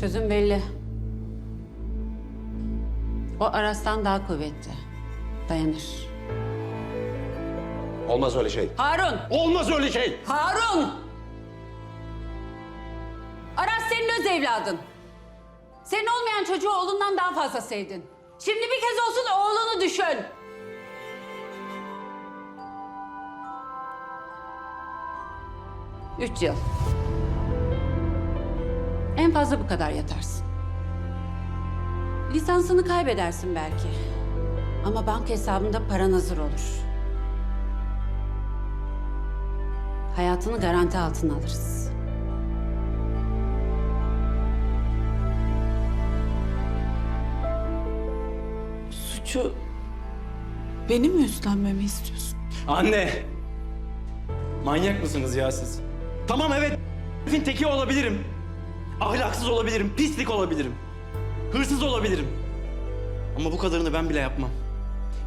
Çözüm belli. O Aras'tan daha kuvvetli. Dayanır. Olmaz öyle şey. Harun! Olmaz öyle şey. Harun! Aras senin öz evladın. Senin olmayan çocuğu oğlundan daha fazla sevdin. Şimdi bir kez olsun oğlunu düşün. Üç yıl. En fazla bu kadar yatarsın. Lisansını kaybedersin belki. Ama banka hesabında paran hazır olur. Hayatını garanti altına alırız. Suçu benim mi üstlenmemi istiyorsun? Anne! Manyak mısınız ya siz? Tamam evet, herifin teki olabilirim. Ahlaksız olabilirim, pislik olabilirim. Hırsız olabilirim. Ama bu kadarını ben bile yapmam.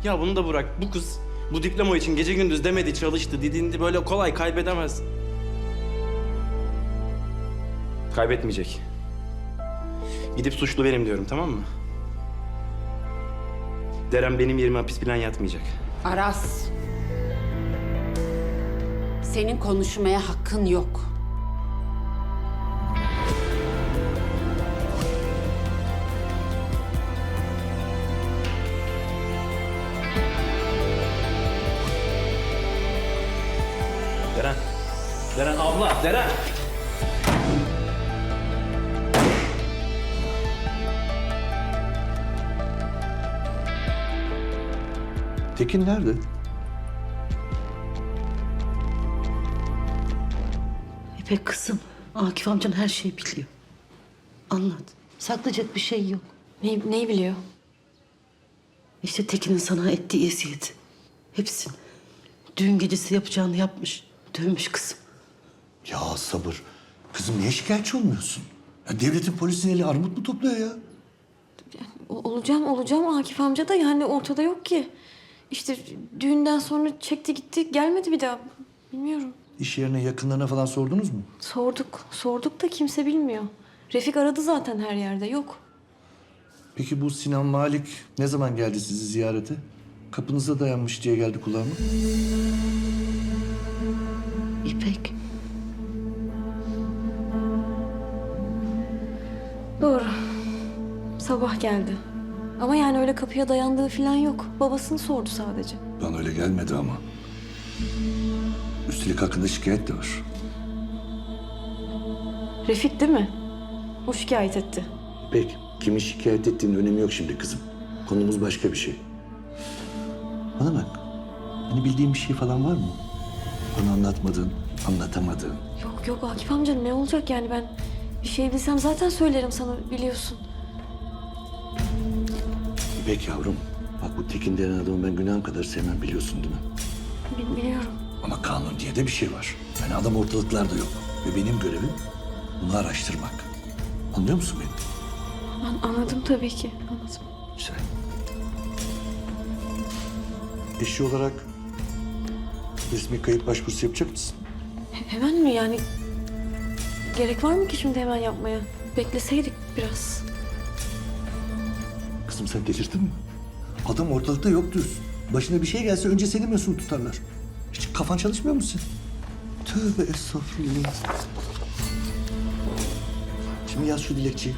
Ya bunu da bırak, bu kız bu diploma için gece gündüz demedi, çalıştı, didindi. Böyle kolay kaybedemez. Kaybetmeyecek. Gidip suçlu benim diyorum, tamam mı? Deren benim yerime hapis falan yatmayacak. Aras. Senin konuşmaya hakkın yok. Abla, Deren. Tekin nerede? İpek kızım, Akif amcan her şeyi biliyor. Anlat. Saklayacak bir şey yok. Ne, neyi biliyor? İşte Tekin'in sana ettiği eziyeti. Hepsini. Düğün gecesi yapacağını yapmış. Dövmüş kızım. Ya sabır. Kızım niye şikayetçi olmuyorsun? Ya devletin polisin eli armut mu topluyor ya? O- olacağım olacağım Akif amca da yani ortada yok ki. İşte düğünden sonra çekti gitti gelmedi bir daha. Bilmiyorum. İş yerine yakınlarına falan sordunuz mu? Sorduk sorduk da kimse bilmiyor. Refik aradı zaten her yerde yok. Peki bu Sinan Malik ne zaman geldi sizi ziyarete? Kapınıza dayanmış diye geldi kulağıma. İpek. Doğru. Sabah geldi. Ama yani öyle kapıya dayandığı falan yok. Babasını sordu sadece. Bana öyle gelmedi ama. Üstelik hakkında şikayet de var. Refik değil mi? O şikayet etti. Peki kimin şikayet ettiğinin önemi yok şimdi kızım. Konumuz başka bir şey. Bana bak. Hani bildiğin bir şey falan var mı? Bana anlatmadığın, anlatamadığın. Yok yok Akif amca ne olacak yani ben bir şey bilsem zaten söylerim sana biliyorsun. İpek yavrum. Bak bu Tekin denen adamı ben günahım kadar sevmem biliyorsun değil mi? Bil- biliyorum. Ama kanun diye de bir şey var. Yani adam ortalıklarda yok. Ve benim görevim bunu araştırmak. Anlıyor musun beni? An- anladım tabii ki anladım. Güzel. Eşi olarak resmi kayıp başvurusu yapacak mısın? He- hemen mi yani? Gerek var mı ki şimdi hemen yapmaya? Bekleseydik biraz. Kızım sen delirdin mi? Adam ortalıkta yok diyorsun. Başına bir şey gelse önce seni mesul tutarlar. Hiç kafan çalışmıyor mu senin? Tövbe estağfurullah. Şimdi yaz şu dilekçeyi.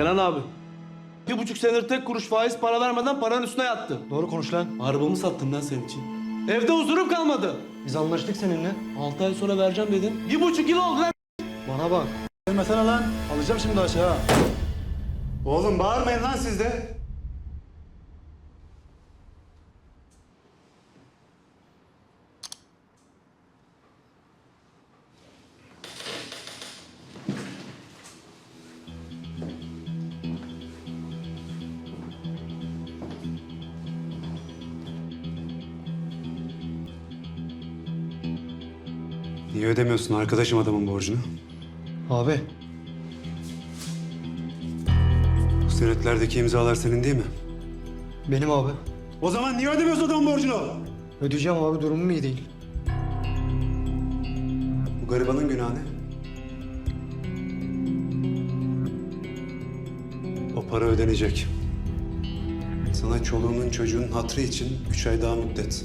Kenan abi. Bir buçuk senedir tek kuruş faiz para vermeden paranın üstüne yattı. Doğru konuş lan. Arabamı sattım lan senin için. Evde huzurum kalmadı. Biz anlaştık seninle. Altı ay sonra vereceğim dedim. Bir buçuk yıl oldu lan. Bana bak. Gelmesene lan. Alacağım şimdi aşağı. Oğlum bağırmayın lan siz de. Niye ödemiyorsun arkadaşım adamın borcunu? Abi. Bu senetlerdeki imzalar senin değil mi? Benim abi. O zaman niye ödemiyorsun adamın borcunu? Ödeyeceğim abi durumum iyi değil. Bu garibanın günahı ne? O para ödenecek. Sana çoluğunun çocuğun hatrı için üç ay daha müddet.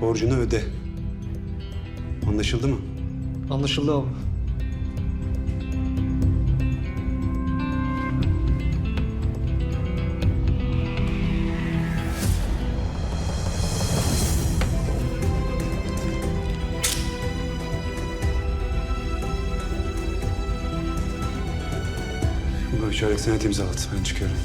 Borcunu öde. Anlaşıldı mı? Anlaşıldı abi. Üç aylık senet imzalat. Ben çıkıyorum.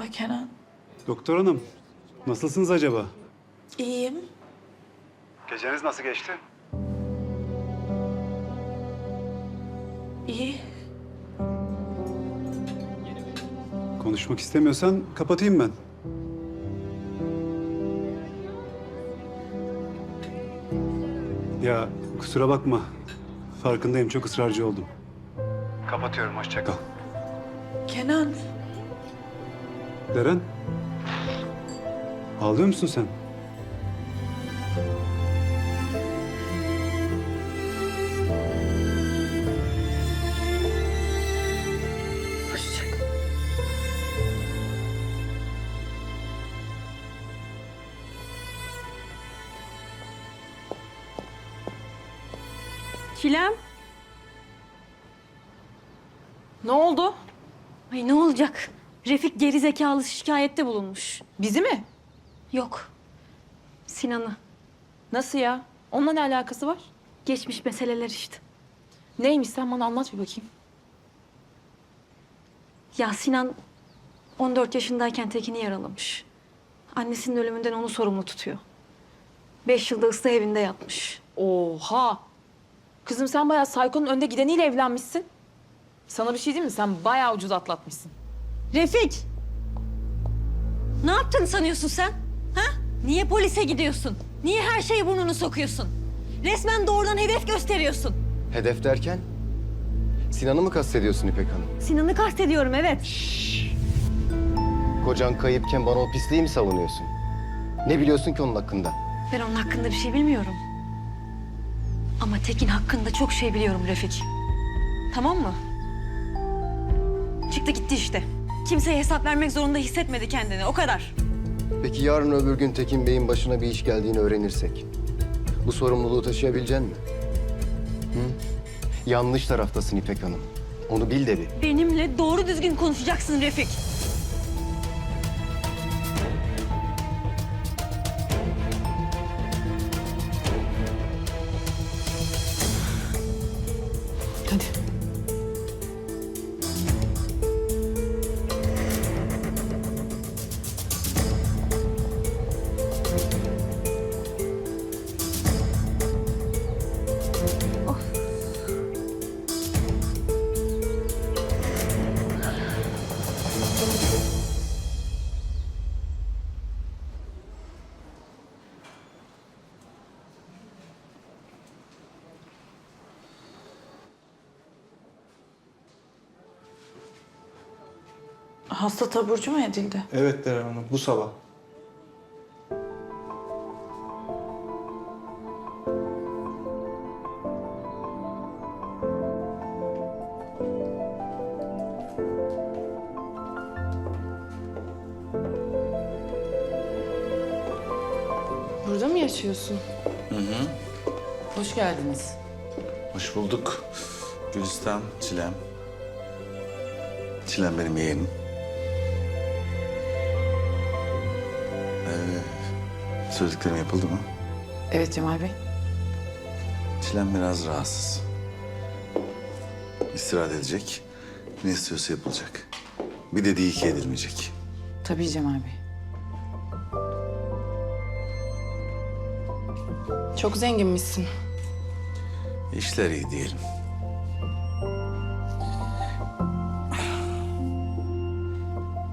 Merhaba Kenan. Doktor hanım, nasılsınız acaba? İyiyim. Geceniz nasıl geçti? İyi. Konuşmak istemiyorsan kapatayım ben. Ya kusura bakma. Farkındayım çok ısrarcı oldum. Kapatıyorum hoşça kal. Kenan. Deren. Ağlıyor musun sen? Çilem. Ne oldu? Ay ne olacak? Refik geri zekalı şikayette bulunmuş. Bizi mi? Yok. Sinan'ı. Nasıl ya? Onunla ne alakası var? Geçmiş meseleler işte. Neymiş sen bana anlat bir bakayım. Ya Sinan 14 yaşındayken Tekin'i yaralamış. Annesinin ölümünden onu sorumlu tutuyor. Beş yılda ıslah evinde yatmış. Oha! Kızım sen bayağı Sayko'nun önde gideniyle evlenmişsin. Sana bir şey diyeyim mi? Sen bayağı ucuz atlatmışsın. Refik! Ne yaptın sanıyorsun sen? Ha? Niye polise gidiyorsun? Niye her şeye burnunu sokuyorsun? Resmen doğrudan hedef gösteriyorsun. Hedef derken? Sinan'ı mı kastediyorsun İpek Hanım? Sinan'ı kastediyorum evet. Kocan kayıpken bana o pisliği mi savunuyorsun? Ne biliyorsun ki onun hakkında? Ben onun hakkında bir şey bilmiyorum. Ama Tekin hakkında çok şey biliyorum Refik. Tamam mı? Çıktı gitti işte. Kimseye hesap vermek zorunda hissetmedi kendini. O kadar. Peki yarın öbür gün Tekin Bey'in başına bir iş geldiğini öğrenirsek... ...bu sorumluluğu taşıyabilecek misin? Hı? Yanlış taraftasın İpek Hanım. Onu bil de bir. Benimle doğru düzgün konuşacaksın Refik. Hasta taburcu mu edildi? Evet Deren Hanım bu sabah. Burada mı yaşıyorsun? Hı hı. Hoş geldiniz. Hoş bulduk. Gülistan, Çilem. Çilem benim yeğenim. Söylediklerim yapıldı mı? Evet Cemal Bey. Çilem biraz rahatsız. İstirahat edecek. Ne istiyorsa yapılacak. Bir dediği iki edilmeyecek. Tabii Cemal Bey. Çok zenginmişsin. İşler iyi diyelim.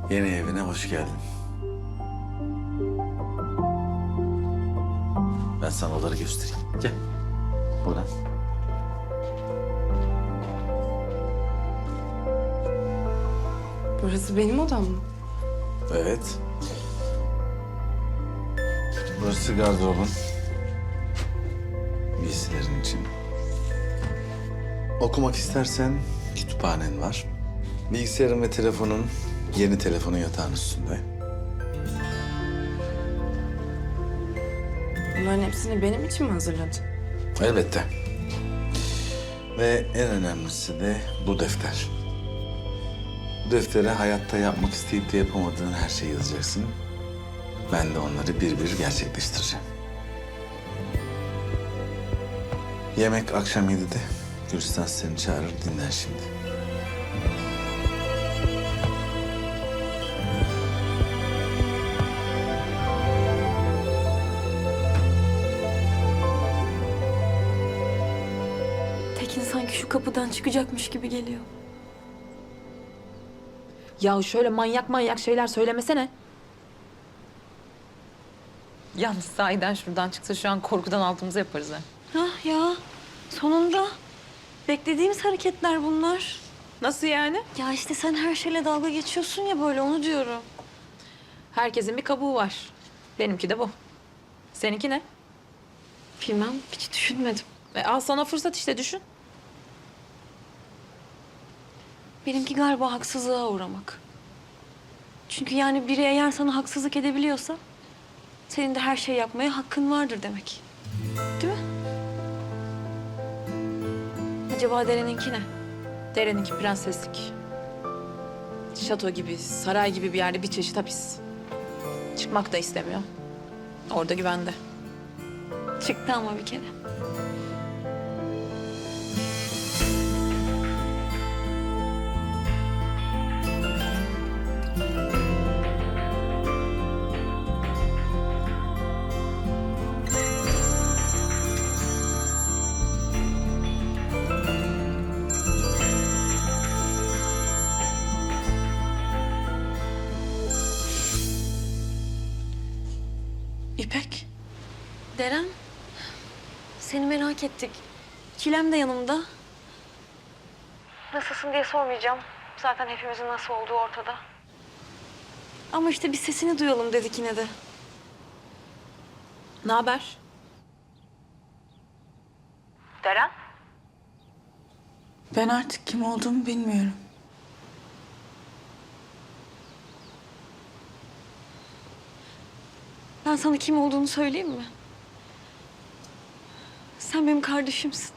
Yeni evine hoş geldin. Ben sana odaları göstereyim. Gel. Buradan. Burası benim odam mı? Evet. Burası gardırobun. Giysilerin için. Okumak istersen kütüphanen var. Bilgisayarın ve telefonun, yeni telefonun yatağın üstünde. Bunların hepsini benim için mi hazırladın? Elbette. Ve en önemlisi de bu defter. Bu deftere hayatta yapmak isteyip de yapamadığın her şeyi yazacaksın. Ben de onları bir bir gerçekleştireceğim. Yemek akşam yedide. Gülistan seni çağırır dinler şimdi. Şu kapıdan çıkacakmış gibi geliyor. Ya şöyle manyak manyak şeyler söylemesene. Yalnız sahiden şuradan çıksa şu an korkudan altımızı yaparız ha. Hah ya sonunda. Beklediğimiz hareketler bunlar. Nasıl yani? Ya işte sen her şeyle dalga geçiyorsun ya böyle onu diyorum. Herkesin bir kabuğu var. Benimki de bu. Seninki ne? Bilmem hiç düşünmedim. E, al sana fırsat işte düşün. Benimki galiba haksızlığa uğramak. Çünkü yani biri eğer sana haksızlık edebiliyorsa... ...senin de her şey yapmaya hakkın vardır demek. Değil mi? Acaba Deren'inki ne? Dereninki prenseslik. Şato gibi, saray gibi bir yerde bir çeşit hapis. Çıkmak da istemiyor. Orada güvende. Çıktı ama bir kere. Ettik. Çilem de yanımda. Nasılsın diye sormayacağım. Zaten hepimizin nasıl olduğu ortada. Ama işte bir sesini duyalım dedik yine de. Ne haber? Deren? Ben artık kim olduğumu bilmiyorum. Ben sana kim olduğunu söyleyeyim mi? Sen benim kardeşimsin.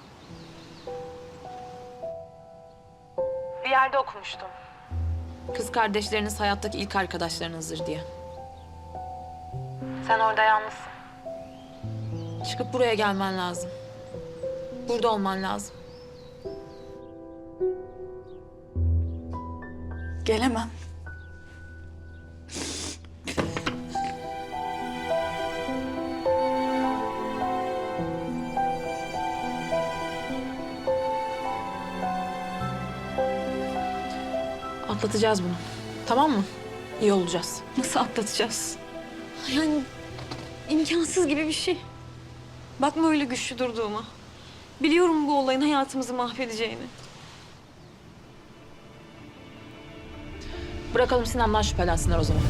Bir yerde okumuştum. Kız kardeşleriniz hayattaki ilk arkadaşlarınızdır diye. Sen orada yalnızsın. Çıkıp buraya gelmen lazım. Burada olman lazım. Gelemem. Atlatacağız bunu. Tamam mı? İyi olacağız. Nasıl atlatacağız? Yani imkansız gibi bir şey. Bakma öyle güçlü durduğuma. Biliyorum bu olayın hayatımızı mahvedeceğini. Bırakalım Sinan'dan şüphelensinler o zaman.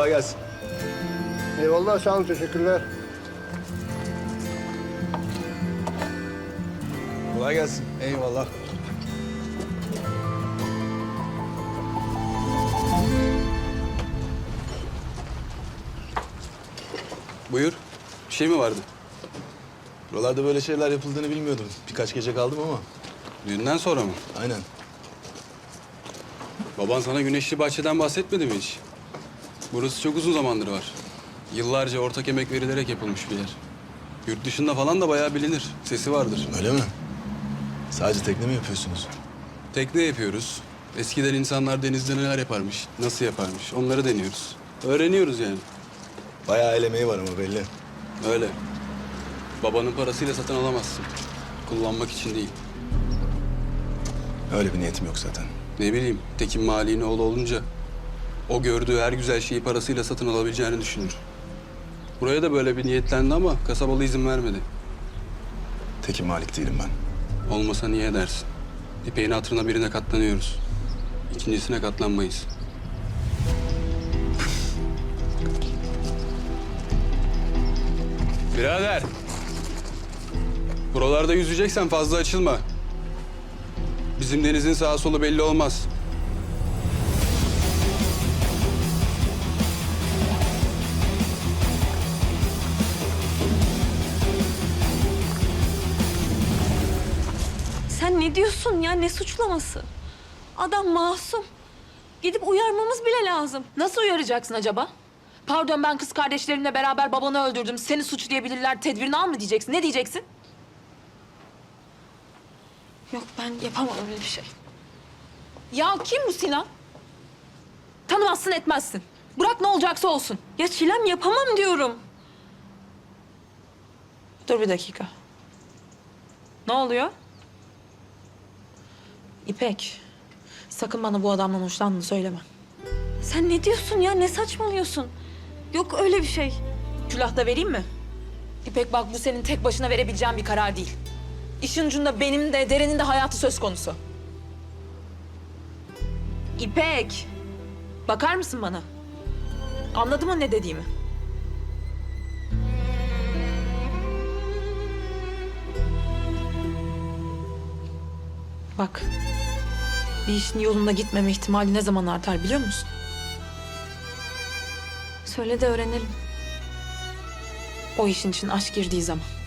Kolay gelsin. Eyvallah sağ olun teşekkürler. Kolay gelsin. Eyvallah. Buyur. Bir şey mi vardı? Buralarda böyle şeyler yapıldığını bilmiyordum. Birkaç gece kaldım ama. Düğünden sonra mı? Aynen. Baban sana Güneşli Bahçe'den bahsetmedi mi hiç? Burası çok uzun zamandır var. Yıllarca ortak emek verilerek yapılmış bir yer. Yurt dışında falan da bayağı bilinir. Sesi vardır. Öyle mi? Sadece tekne mi yapıyorsunuz? Tekne yapıyoruz. Eskiden insanlar denizde neler yaparmış, nasıl yaparmış onları deniyoruz. Öğreniyoruz yani. Bayağı el emeği var ama belli. Öyle. Babanın parasıyla satın alamazsın. Kullanmak için değil. Öyle bir niyetim yok zaten. Ne bileyim, Tekin Mali'nin oğlu olunca o gördüğü her güzel şeyi parasıyla satın alabileceğini düşünür. Buraya da böyle bir niyetlendi ama kasabalı izin vermedi. Tekin Malik değilim ben. Olmasa niye edersin? İpek'in hatırına birine katlanıyoruz. İkincisine katlanmayız. Birader. Buralarda yüzeceksen fazla açılma. Bizim denizin sağa solu belli olmaz. Diyorsun ya? Ne suçlaması? Adam masum. Gidip uyarmamız bile lazım. Nasıl uyaracaksın acaba? Pardon ben kız kardeşlerimle beraber babanı öldürdüm. Seni suçlayabilirler. Tedbirini al mı diyeceksin? Ne diyeceksin? Yok ben yapamam öyle bir şey. Ya kim bu Sinan? Tanımazsın etmezsin. Bırak ne olacaksa olsun. Ya Çilem yapamam diyorum. Dur bir dakika. Ne oluyor? İpek, sakın bana bu adamdan hoşlandığını söyleme. Sen ne diyorsun ya? Ne saçmalıyorsun? Yok öyle bir şey. Külah da vereyim mi? İpek bak bu senin tek başına verebileceğin bir karar değil. İşin ucunda benim de Deren'in de hayatı söz konusu. İpek, bakar mısın bana? Anladın mı ne dediğimi? Bak, bir işin yolunda gitmeme ihtimali ne zaman artar biliyor musun? Söyle de öğrenelim. O işin için aşk girdiği zaman.